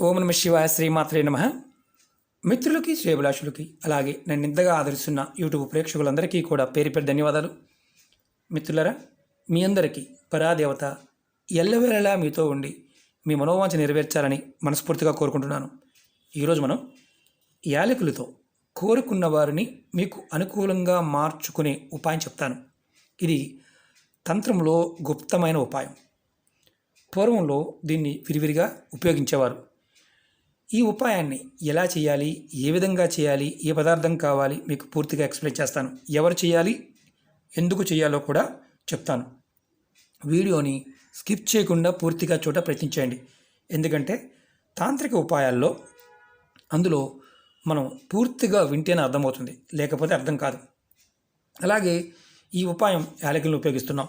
ఓం నమ శివాయ శ్రీమాత్రే నమ. మిత్రులకి శ్రేభిలాషులకి అలాగే నన్ను ఇంతగా ఆదరిస్తున్న యూట్యూబ్ ప్రేక్షకులందరికీ కూడా పేరు పేరు ధన్యవాదాలు. మిత్రులరా మీ అందరికీ పరాదేవత ఎల్లవేళలా మీతో ఉండి మీ మనోవాంఛ నెరవేర్చాలని మనస్ఫూర్తిగా కోరుకుంటున్నాను. ఈరోజు మనం యాలకులతో కోరుకున్న వారిని మీకు అనుకూలంగా మార్చుకునే ఉపాయం చెప్తాను. ఇది తంత్రంలో గుప్తమైన ఉపాయం. పూర్వంలో దీన్ని విరివిరిగా ఉపయోగించేవారు. ఈ ఉపాయాన్ని ఎలా చేయాలి? ఏ విధంగా చేయాలి? ఏ పదార్థం కావాలి? మీకు పూర్తిగా ఎక్స్ప్లెయిన్ చేస్తాను. ఎవరు చేయాలి? ఎందుకు చేయాలో కూడా చెప్తాను. వీడియోని స్కిప్ చేయకుండా పూర్తిగా చూడ ప్రయత్నించండి. ఎందుకంటే తాంత్రిక ఉపాయాల్లో అందులో మనం పూర్తిగా వింటేనే అర్థమవుతుంది. లేకపోతే అర్థం కాదు. అలాగే ఈ ఉపాయం యాలకులను ఉపయోగిస్తున్నాం.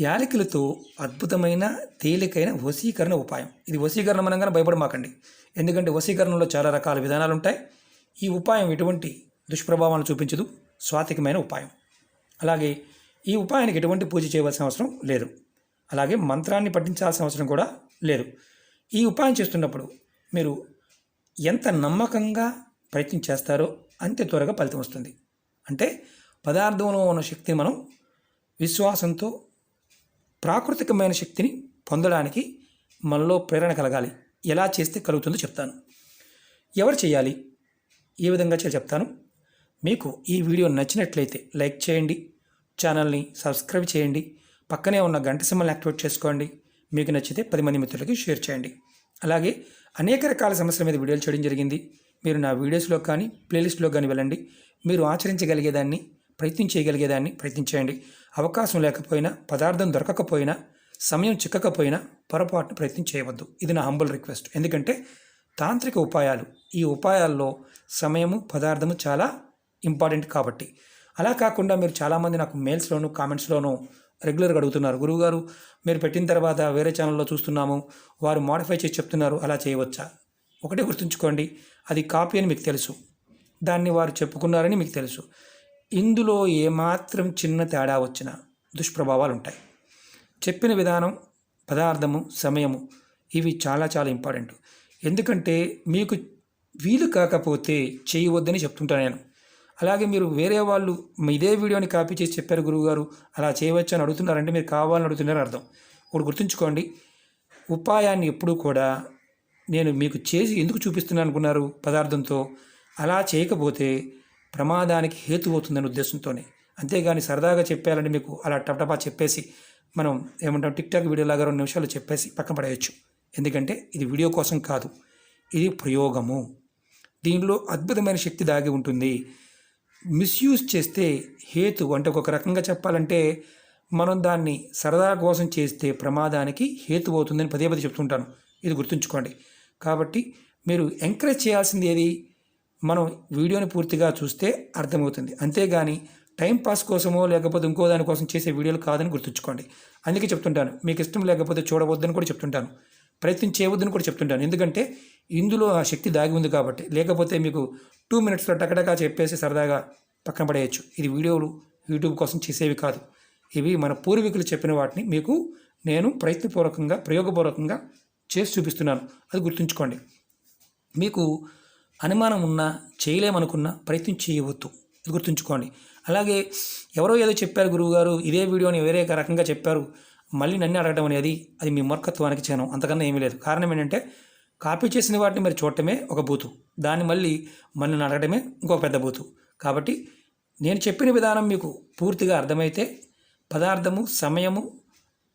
యాలకులతో అద్భుతమైన తేలికైన వశీకరణ ఉపాయం. ఇది వశీకరణ అనగానే భయపడమాకండి. ఎందుకంటే వశీకరణలో చాలా రకాల విధానాలు ఉంటాయి ఈ ఉపాయం ఎటువంటి దుష్ప్రభావాలను చూపించదు. స్వాతికమైన ఉపాయం. అలాగే ఈ ఉపాయానికి ఎటువంటి పూజ చేయవలసిన అవసరం లేదు. అలాగే మంత్రాన్ని పఠించాల్సిన అవసరం కూడా లేదు. ఈ ఉపాయం చేస్తున్నప్పుడు మీరు ఎంత నమ్మకంగా ప్రయత్నం చేస్తారో అంతే త్వరగా ఫలితం వస్తుంది. అంటే పదార్థంలో ఉన్న శక్తిని మనం విశ్వాసంతో ప్రాకృతికమైన శక్తిని పొందడానికి మనలో ప్రేరణ కలగాలి. ఎలా చేస్తే కలుగుతుందో చెప్తాను. ఎవరు చేయాలి? ఏ విధంగా చేయాలో చెప్తాను. మీకు ఈ వీడియో నచ్చినట్లయితే లైక్ చేయండి. ఛానల్ని సబ్స్క్రైబ్ చేయండి. పక్కనే ఉన్న గంట సింబల్ని యాక్టివేట్ చేసుకోండి. మీకు నచ్చితే పది మంది మిత్రులకి షేర్ చేయండి. అలాగే అనేక రకాల సమస్యల మీద వీడియోలు చేయడం జరిగింది. మీరు నా వీడియోస్లో కానీ ప్లేలిస్ట్లో కానీ వెళ్ళండి. మీరు ఆచరించగలిగేదాన్ని ప్రయత్నం చేయగలిగేదాన్ని ప్రయత్నించండి. అవకాశం లేకపోయినా పదార్థం దొరకకపోయినా సమయం చిక్కకపోయినా పొరపాటున ప్రయత్నం చేయవద్దు. ఇది నా హంబుల్ రిక్వెస్ట్ ఎందుకంటే తాంత్రిక ఉపాయాలు ఈ ఉపాయాల్లో సమయము పదార్థము చాలా ఇంపార్టెంట్ కాబట్టి. అలా కాకుండా మీరు చాలామంది నాకు మెయిల్స్లోను కామెంట్స్లోనూ రెగ్యులర్గా అడుగుతున్నారు. గురువుగారు మీరు పెట్టిన తర్వాత వేరే ఛానల్లో చూస్తున్నాము వారు మోడిఫై చేసి చెప్తున్నారు అలా చేయవచ్చా? ఒకటే గుర్తుంచుకోండి అది కాపీ అని మీకు తెలుసు. దాన్ని వారు చెప్పుకున్నారని మీకు తెలుసు. ఇందులో ఏమాత్రం చిన్న తేడా వచ్చినా దుష్ప్రభావాలు ఉంటాయి చెప్పిన విధానం పదార్థము సమయము ఇవి చాలా చాలా ఇంపార్టెంట్. ఎందుకంటే మీకు వీలు కాకపోతే చేయవద్దని చెప్తుంటాను నేను. అలాగే మీరు వేరే వాళ్ళు మీ ఇదే వీడియోని కాపీ చేసి చెప్పారు గురువుగారు అలా చేయవచ్చు అని అడుగుతున్నారంటే మీరు కావాలని అడుగుతున్నారని అర్థం. ఇప్పుడు గుర్తుంచుకోండి ఉపాయాన్ని ఎప్పుడూ కూడా నేను మీకు చేసి ఎందుకు చూపిస్తున్నాను అనుకున్నారు పదార్థంతో? అలా చేయకపోతే ప్రమాదానికి హేతు అవుతుందనే ఉద్దేశంతోనే. అంతేగాని సరదాగా చెప్పాలని మీకు అలా టపటపా చెప్పేసి మనం ఏమంటాం టిక్ టాక్ వీడియో రెండు నిమిషాలు చెప్పేసి పక్కన పడేయచ్చు. ఎందుకంటే ఇది వీడియో కోసం కాదు ఇది ప్రయోగము. దీనిలో అద్భుతమైన శక్తి దాగి ఉంటుంది. మిస్యూజ్ చేస్తే హేతు అంటే ఒక రకంగా చెప్పాలంటే మనం దాన్ని సరదా కోసం చేస్తే ప్రమాదానికి హేతు అవుతుందని పదే పదే చెప్తుంటాను. ఇది గుర్తుంచుకోండి. కాబట్టి మీరు ఎంకరేజ్ చేయాల్సింది ఏది? మనం వీడియోని పూర్తిగా చూస్తే అర్థమవుతుంది. అంతేగాని టైం పాస్ కోసమో లేకపోతే ఇంకో దానికోసం చేసే వీడియోలు కాదని గుర్తుంచుకోండి. అందుకే చెప్తుంటాను. మీకు ఇష్టం లేకపోతే చూడవద్దని కూడా చెప్తుంటాను. ప్రయత్నం చేయవద్దని కూడా చెప్తుంటాను. ఎందుకంటే ఇందులో ఆ శక్తి దాగి ఉంది కాబట్టి. లేకపోతే మీకు టూ మినిట్స్లో టకటకా చెప్పేసి సరదాగా పక్కన పడేయచ్చు. ఇది వీడియోలు యూట్యూబ్ కోసం చేసేవి కాదు. ఇవి మన పూర్వీకులు చెప్పిన వాటిని మీకు నేను ప్రయత్నపూర్వకంగా ప్రయోగపూర్వకంగా చేసి చూపిస్తున్నాను. అది గుర్తుంచుకోండి. మీకు అనుమానం ఉన్నా చేయలేమనుకున్నా ప్రయత్నం చేయవద్దు. ఇది గుర్తుంచుకోండి. అలాగే ఎవరో ఏదో చెప్పారు గురువుగారు ఇదే వీడియోని వేరే రకంగా చెప్పారు మళ్ళీ నన్ను అడగడం అనేది అది మీ మూర్ఖత్వానికి చేయను అంతకన్నా ఏమీ లేదు. కారణం ఏంటంటే కాపీ చేసిన వాటిని మీరు చూడటమే ఒక బూతు. దాన్ని మళ్ళీ మనల్ని అడగడమే ఇంకొక పెద్ద బూతు. కాబట్టి నేను చెప్పిన విధానం మీకు పూర్తిగా అర్థమైతే పదార్థము సమయము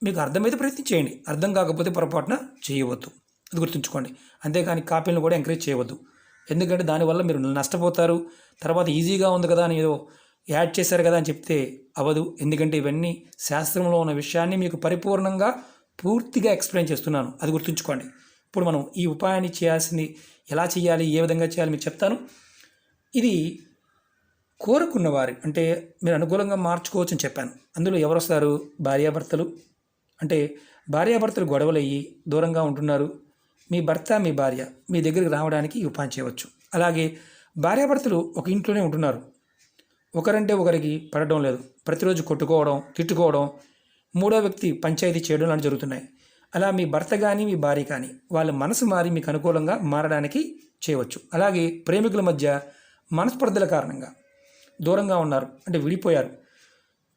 మీకు అర్థమైతే ప్రయత్నం చేయండి. అర్థం కాకపోతే పొరపాటున చేయవద్దు. అది గుర్తుంచుకోండి. అంతేకాని కాపీలను కూడా ఎంకరేజ్ చేయవద్దు. ఎందుకంటే దానివల్ల మీరు నష్టపోతారు. తర్వాత ఈజీగా ఉంది కదా అని ఏదో యాడ్ చేశారు కదా అని చెప్తే అవ్వదు. ఎందుకంటే ఇవన్నీ శాస్త్రంలో ఉన్న విషయాన్ని మీకు పరిపూర్ణంగా పూర్తిగా ఎక్స్ప్లెయిన్ చేస్తున్నాను. అది గుర్తుంచుకోండి. ఇప్పుడు మనం ఈ ఉపాయాన్ని చేయాల్సింది ఎలా చేయాలి ఏ విధంగా చేయాలి మీకు చెప్తాను. ఇది కోరుకున్న వారి అంటే మీరు అనుకూలంగా మార్చుకోవచ్చు అని చెప్పాను. అందులో ఎవరు వస్తారు? భార్యాభర్తలు. అంటే భార్యాభర్తలు గొడవలు అయ్యి దూరంగా ఉంటున్నారు. మీ భర్త మీ భార్య మీ దగ్గరికి రావడానికి ఈ ఉపాయం చేయవచ్చు. అలాగే భార్యాభర్తలు ఒక ఇంట్లోనే ఉంటున్నారు. ఒకరంటే ఒకరికి పడడం లేదు. ప్రతిరోజు కొట్టుకోవడం తిట్టుకోవడం మూడో వ్యక్తి పంచాయతీ చేయడం లాంటి జరుగుతున్నాయి. అలా మీ భర్త కానీ మీ భార్య కానీ వాళ్ళ మనసు మారి మీకు అనుకూలంగా మారడానికి చేయవచ్చు. అలాగే ప్రేమికుల మధ్య మనస్పర్ధల కారణంగా దూరంగా ఉన్నారు అంటే విడిపోయారు.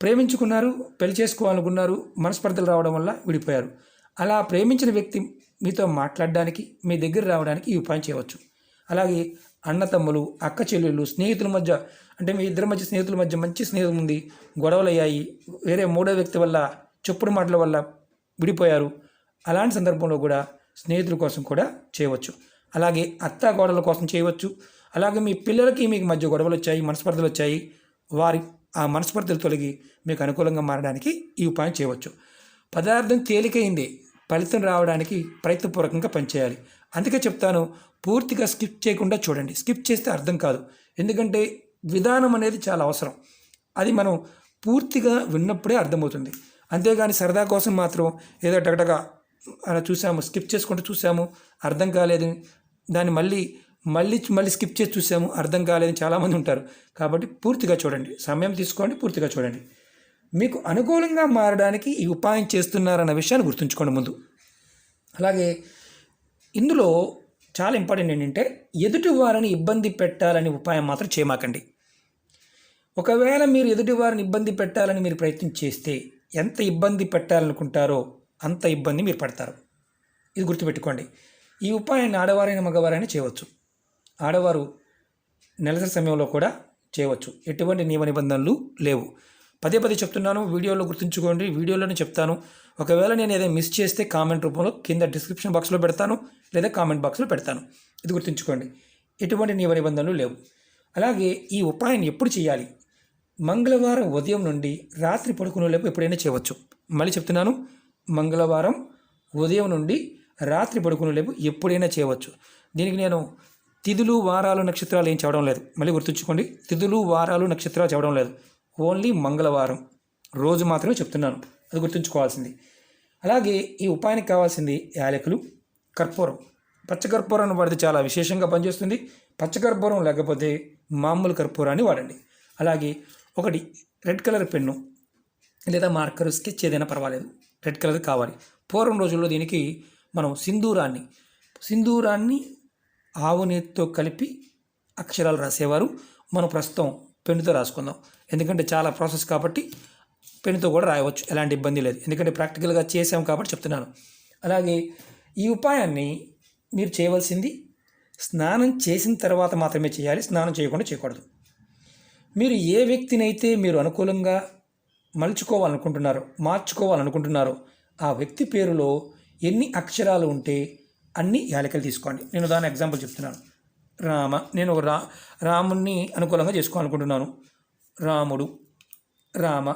ప్రేమించుకున్నారు పెళ్ళి చేసుకోవాలనుకున్నారు మనస్పర్ధలు రావడం వల్ల విడిపోయారు. అలా ప్రేమించిన వ్యక్తి మీతో మాట్లాడడానికి మీ దగ్గర రావడానికి ఈ ఉపాయం చేయవచ్చు. అలాగే అన్నతమ్ములు అక్క చెల్లెళ్ళు స్నేహితుల మధ్య అంటే మీ ఇద్దరి మధ్య స్నేహితుల మధ్య మంచి స్నేహితులు ఉంది గొడవలు అయ్యాయి వేరే మూడో వ్యక్తి వల్ల చెప్పుడు మాటల వల్ల విడిపోయారు. అలాంటి సందర్భంలో కూడా స్నేహితుల కోసం కూడా చేయవచ్చు. అలాగే అత్త గొడవల కోసం చేయవచ్చు. అలాగే మీ పిల్లలకి మీకు మధ్య గొడవలు వచ్చాయి మనస్పర్ధలు వచ్చాయి. వారి ఆ మనస్పర్ధలు తొలగి మీకు అనుకూలంగా మారడానికి ఈ ఉపాయం చేయవచ్చు. పదార్థం తేలికైంది ఫలితం రావడానికి ప్రయత్నపూర్వకంగా పనిచేయాలి. అందుకే చెప్తాను పూర్తిగా స్కిప్ చేయకుండా చూడండి. స్కిప్ చేస్తే అర్థం కాదు. ఎందుకంటే విధానం అనేది చాలా అవసరం. అది మనం పూర్తిగా విన్నప్పుడే అర్థమవుతుంది. అంతేగాని సరదా కోసం మాత్రం ఏదో టగటగా అలా చూసాము స్కిప్ చేసుకుంటూ చూసాము అర్థం కాలేదు దాన్ని మళ్ళీ మళ్ళీ మళ్ళీ స్కిప్ చేసి చూసాము అర్థం కాలేదని చాలామంది ఉంటారు. కాబట్టి పూర్తిగా చూడండి. సమయం తీసుకోండి పూర్తిగా చూడండి. మీకు అనుకూలంగా మారడానికి ఈ ఉపాయం చేస్తున్నారన్న విషయాన్ని గుర్తుంచుకోండి ముందు. అలాగే ఇందులో చాలా ఇంపార్టెంట్ ఏంటంటే ఎదుటి వారిని ఇబ్బంది పెట్టాలని ఉపాయం మాత్రం చేయమాకండి. ఒకవేళ మీరు ఎదుటి వారిని ఇబ్బంది పెట్టాలని మీరు ప్రయత్నం చేస్తే ఎంత ఇబ్బంది పెట్టాలనుకుంటారో అంత ఇబ్బంది మీరు పడతారు. ఇది గుర్తుపెట్టుకోండి. ఈ ఉపాయాన్ని ఆడవారైన మగవారైనా చేయవచ్చు. ఆడవారు నెలసరి సమయంలో కూడా చేయవచ్చు. ఎటువంటి నియమ నిబంధనలు లేవు. పదే పదే చెప్తున్నాను వీడియోలో గుర్తుంచుకోండి వీడియోలోనే చెప్తాను. ఒకవేళ నేను ఏదైనా మిస్ చేస్తే కామెంట్ రూపంలో కింద డిస్క్రిప్షన్ బాక్స్లో పెడతాను లేదా కామెంట్ బాక్స్లో పెడతాను. ఇది గుర్తుంచుకోండి. ఎటువంటి నియమ నిబంధనలు లేవు. అలాగే ఈ ఉపాయాన్ని ఎప్పుడు చేయాలి? మంగళవారం ఉదయం నుండి రాత్రి పడుకునేలోపు ఎప్పుడైనా చేయవచ్చు. మళ్ళీ చెప్తున్నాను మంగళవారం ఉదయం నుండి రాత్రి పడుకునేలోపు ఎప్పుడైనా చేయవచ్చు. దీనికి నేను తిథులు వారాలు నక్షత్రాలు ఏం చెప్పడం లేదు. మళ్ళీ గుర్తుంచుకోండి తిథులు వారాలు నక్షత్రాలు చెప్పడం లేదు. ఓన్లీ మంగళవారం. రోజు మాత్రమే చెప్తున్నాను. అది గుర్తుంచుకోవాల్సింది. అలాగే ఈ ఉపాయానికి కావాల్సింది యాలకులు కర్పూరం. పచ్చకర్పూరాన్ని వాడితే చాలా విశేషంగా పనిచేస్తుంది. పచ్చకర్పూరం లేకపోతే మామూలు కర్పూరాన్ని వాడండి. అలాగే ఒకటి రెడ్ కలర్ పెన్ను లేదా మార్కర్ స్కెచ్ ఏదైనా పర్వాలేదు. రెడ్ కలర్ కావాలి. పూర్వం రోజుల్లో దీనికి మనం సింధూరాన్ని సింధూరాన్ని ఆవు నీటితో కలిపి అక్షరాలు రాసేవారు. మనం ప్రస్తుతం పెన్నుతో రాసుకుందాం. ఎందుకంటే చాలా ప్రాసెస్ కాబట్టి పెన్నుతో కూడా రాయవచ్చు. ఎలాంటి ఇబ్బంది లేదు. ఎందుకంటే ప్రాక్టికల్గా చేసాం కాబట్టి చెప్తున్నాను. అలాగే ఈ ఉపాయాన్ని మీరు చేయవలసింది స్నానం చేసిన తర్వాత మాత్రమే చేయాలి. స్నానం చేయకుండా చేయకూడదు. మీరు ఏ వ్యక్తినైతే మీరు అనుకూలంగా మలుచుకోవాలనుకుంటున్నారో మార్చుకోవాలనుకుంటున్నారో ఆ వ్యక్తి పేరులో ఎన్ని అక్షరాలు ఉంటే అన్ని యాలికలు తీసుకోండి. నేను దాని ఎగ్జాంపుల్ చెప్తున్నాను. రామ. నేను ఒక రా రాముణ్ణి అనుకూలంగా చేసుకోవాలనుకుంటున్నాను. రాముడు రామ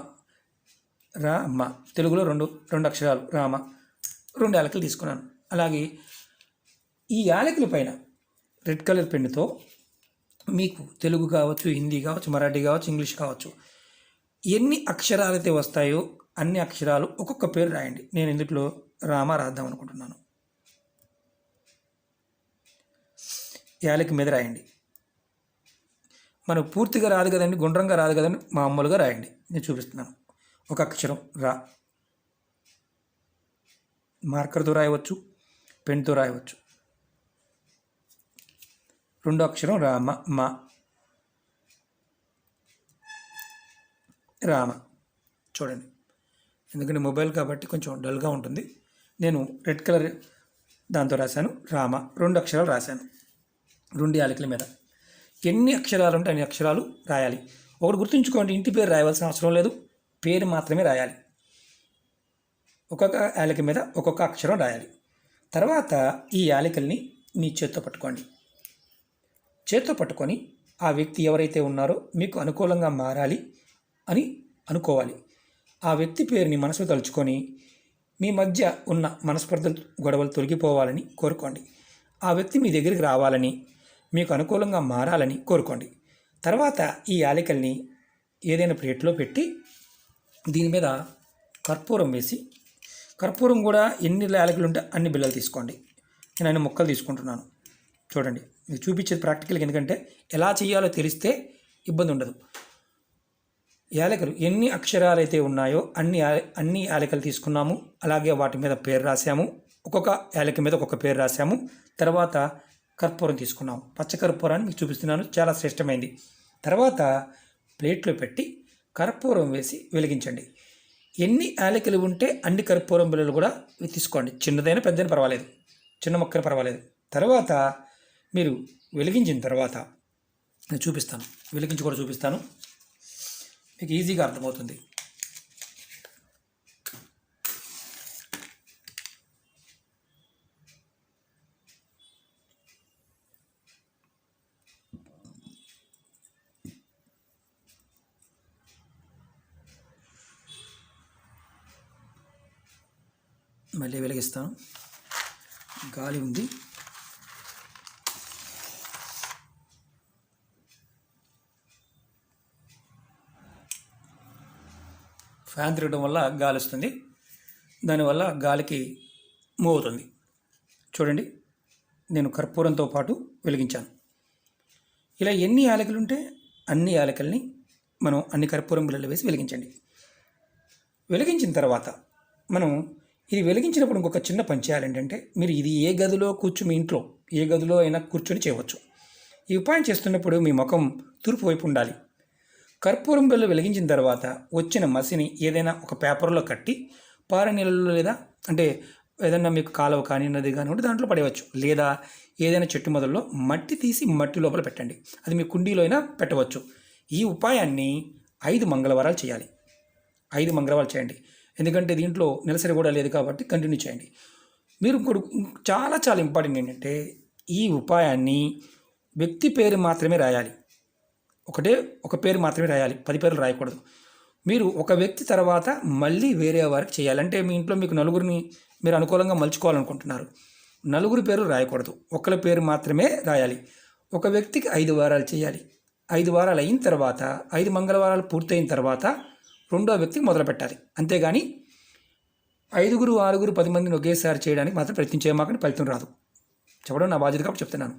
రామ. తెలుగులో రెండు రెండు అక్షరాలు రామ. రెండు యాలకులు తీసుకున్నాను. అలాగే ఈ యాలకుల పైన రెడ్ కలర్ పెన్నుతో మీకు తెలుగు కావచ్చు హిందీ కావచ్చు మరాఠీ కావచ్చు ఇంగ్లీష్ కావచ్చు ఎన్ని అక్షరాలు అయితే వస్తాయో అన్ని అక్షరాలు ఒక్కొక్క పేరు రాయండి. నేను ఇందులో రామ రాద్దాం అనుకుంటున్నాను. యాలకి మీద రాయండి. మనకు పూర్తిగా రాదు కదండి గుండ్రంగా రాదు కదండి మామూలుగా రాయండి. నేను చూపిస్తున్నాను. ఒక అక్షరం రా. మార్కర్తో రాయవచ్చు పెన్తో రాయవచ్చు. రెండో అక్షరం రామ మా. రామ. చూడండి. ఎందుకంటే మొబైల్ కాబట్టి కొంచెం డల్గా ఉంటుంది. నేను రెడ్ కలర్ దాంతో రాశాను రామ. రెండు అక్షరాలు రాశాను. రెండు యాలకుల మీద. ఎన్ని అక్షరాలు ఉంటే అన్ని అక్షరాలు రాయాలి. ఒకటి గుర్తుంచుకోండి ఇంటి పేరు రాయవలసిన అవసరం లేదు పేరు మాత్రమే రాయాలి. ఒక్కొక్క యాలక మీద ఒక్కొక్క అక్షరం రాయాలి. తర్వాత ఈ యాలికల్ని మీ చేత్తో పట్టుకోండి. చేత్తో పట్టుకొని ఆ వ్యక్తి ఎవరైతే ఉన్నారో మీకు అనుకూలంగా మారాలి అని అనుకోవాలి. ఆ వ్యక్తి పేరుని మనసులో తలుచుకొని మీ మధ్య ఉన్న మనస్పర్ధలు గొడవలు తొలగిపోవాలని కోరుకోండి. ఆ వ్యక్తి మీ దగ్గరికి రావాలని మీకు అనుకూలంగా మారాలని కోరుకోండి. తర్వాత ఈ యాలకల్ని ఏదైనా ప్లేట్లో పెట్టి దీని మీద కర్పూరం వేసి కర్పూరం కూడా ఎన్ని యాలకులు ఉంటే అన్ని బిళ్ళలు తీసుకోండి. నేను అన్ని ముక్కలు తీసుకుంటున్నాను. చూడండి మీకు చూపించేది ప్రాక్టికల్గా ఎందుకంటే ఎలా చేయాలో తెలిస్తే ఇబ్బంది ఉండదు. యాలకలు ఎన్ని అక్షరాలు అయితే ఉన్నాయో అన్ని అన్ని యాలకలు తీసుకున్నాము. అలాగే వాటి మీద పేరు రాసాము ఒక్కొక్క యాలక మీద ఒక్కొక్క పేరు రాసాము తర్వాత కర్పూరం తీసుకున్నాం. పచ్చ కర్పూరాన్ని మీకు చూపిస్తున్నాను. చాలా శ్రేష్టమైంది. తర్వాత ప్లేట్లో పెట్టి కర్పూరం వేసి వెలిగించండి. ఎన్ని యాలకులు ఉంటే అన్ని కర్పూరం బిళ్ళలు కూడా తీసుకోండి. చిన్నదైనా పెద్దదైనా పర్వాలేదు. చిన్న మొక్కలు పర్వాలేదు. తర్వాత మీరు వెలిగించిన తర్వాత నేను చూపిస్తాను. వెలిగించి కూడా చూపిస్తాను. మీకు ఈజీగా అర్థమవుతుంది. మళ్ళీ వెలిగిస్తాను. గాలి ఉంది. ఫ్యాన్ తిరగడం వల్ల గాలి వస్తుంది. దానివల్ల గాలికి మూవ్ అవుతుంది. చూడండి నేను కర్పూరంతో పాటు వెలిగించాను. ఇలా ఎన్ని యాలకులు ఉంటే అన్ని యాలకల్ని మనం అన్ని కర్పూరం బిళ్ళలు వేసి వెలిగించండి. వెలిగించిన తర్వాత మనం ఇది వెలిగించినప్పుడు ఇంకొక చిన్న పని చేయాలి ఏంటంటే మీరు ఇది ఏ గదిలో కూర్చు మీ ఇంట్లో ఏ గదిలో అయినా కూర్చొని చేయవచ్చు. ఈ ఉపాయం చేస్తున్నప్పుడు మీ ముఖం తూర్పు వైపు ఉండాలి. కర్పూరం బెల్లు వెలిగించిన తర్వాత వచ్చిన మసిని ఏదైనా ఒక పేపర్లో కట్టి పార నీళ్ళలో లేదా అంటే ఏదైనా మీకు కాలువ కానీ నది కానీ ఉంటే దాంట్లో పడేయవచ్చు. లేదా ఏదైనా చెట్టు మొదల్లో మట్టి తీసి మట్టి లోపల పెట్టండి. అది మీ కుండీలో అయినా పెట్టవచ్చు. ఈ ఉపాయాన్ని ఐదు మంగళవారాలు చేయాలి. ఐదు మంగళవారాలు చేయండి. ఎందుకంటే దీంట్లో నెలసరి కూడా లేదు కాబట్టి కంటిన్యూ చేయండి. మీరు ఇంకోటి చాలా చాలా ఇంపార్టెంట్ ఏంటంటే ఈ ఉపాయాన్ని వ్యక్తి పేరు మాత్రమే రాయాలి. ఒకటే ఒక పేరు మాత్రమే రాయాలి. పది పేర్లు రాయకూడదు. మీరు ఒక వ్యక్తి తర్వాత మళ్ళీ వేరే వారికి చేయాలి. అంటే మీ ఇంట్లో మీకు నలుగురిని మీరు అనుకూలంగా మలుచుకోవాలనుకుంటున్నారు. నలుగురి పేరు రాయకూడదు. ఒకరి పేరు మాత్రమే రాయాలి. ఒక వ్యక్తికి ఐదు వారాలు చేయాలి. ఐదు వారాలు అయిన తర్వాత ఐదు మంగళవారాలు పూర్తయిన తర్వాత రెండో వ్యక్తికి మొదలు పెట్టాలి. అంతేగాని ఐదుగురు ఆరుగురు పది మందిని ఒకేసారి చేయడానికి మాత్రం ప్రయత్నించే మాకు ఫలితం రాదు. చెప్పడం నా బాధ్యత కాబట్టి చెప్తున్నాను.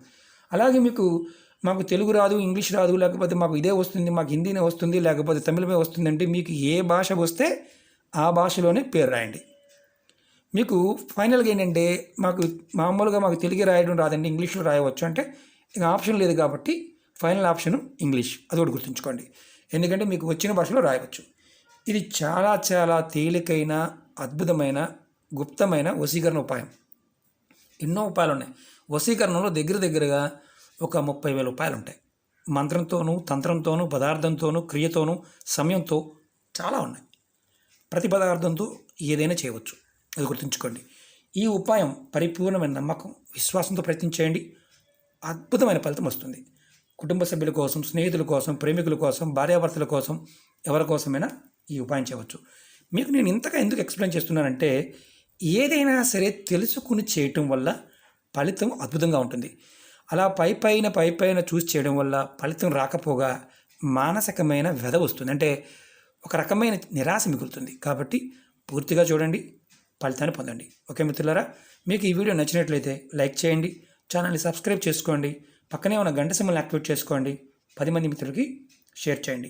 అలాగే మీకు మాకు తెలుగు రాదు ఇంగ్లీష్ రాదు లేకపోతే మాకు ఇదే వస్తుంది మాకు హిందీనే వస్తుంది లేకపోతే తమిళమే వస్తుంది అంటే మీకు ఏ భాష వస్తే ఆ భాషలోనే పేరు రాయండి. మీకు ఫైనల్గా ఏంటంటే మాకు మామూలుగా మాకు తెలుగు రాయడం రాదండి ఇంగ్లీష్లో రాయవచ్చు అంటే ఇక ఆప్షన్ లేదు కాబట్టి ఫైనల్ ఆప్షన్ ఇంగ్లీష్. అది కూడా గుర్తుంచుకోండి. ఎందుకంటే మీకు వచ్చిన భాషలో రాయవచ్చు. ఇది చాలా చాలా తేలికైన అద్భుతమైన గుప్తమైన వశీకరణ ఉపాయం. ఎన్నో ఉపాయాలు ఉన్నాయి వశీకరణలో దగ్గర దగ్గరగా ఒక ముప్పై వేల ఉపాయాలు ఉంటాయి మంత్రంతోనూ తంత్రంతోనూ పదార్థంతోనూ క్రియతోనూ సమయంతో చాలా ఉన్నాయి. ప్రతి పదార్థంతో ఏదైనా చేయవచ్చు. అది గుర్తుంచుకోండి. ఈ ఉపాయం పరిపూర్ణమైన నమ్మకం విశ్వాసంతో ప్రయత్నించేయండి అద్భుతమైన ఫలితం వస్తుంది. కుటుంబ సభ్యుల కోసం స్నేహితుల కోసం ప్రేమికుల కోసం భార్యాభర్తల కోసం ఎవరి కోసమైనా ఈ ఉపాయం చేయవచ్చు. మీకు నేను ఇంతగా ఎందుకు ఎక్స్ప్లెయిన్ చేస్తున్నానంటే ఏదైనా సరే తెలుసుకుని చేయటం వల్ల ఫలితం అద్భుతంగా ఉంటుంది. అలా పై పైన పై పైన చూసి చేయడం వల్ల ఫలితం రాకపోగా మానసికమైన వ్యధ వస్తుంది. అంటే ఒక రకమైన నిరాశ మిగులుతుంది. కాబట్టి పూర్తిగా చూడండి ఫలితాన్ని పొందండి. ఓకే మిత్రులారా? మీకు ఈ వీడియో నచ్చినట్లయితే లైక్ చేయండి ఛానల్ని సబ్స్క్రైబ్ చేసుకోండి పక్కనే ఉన్న గంట సింబల్ని యాక్టివేట్ చేసుకోండి పది మంది మిత్రులకి షేర్ చేయండి.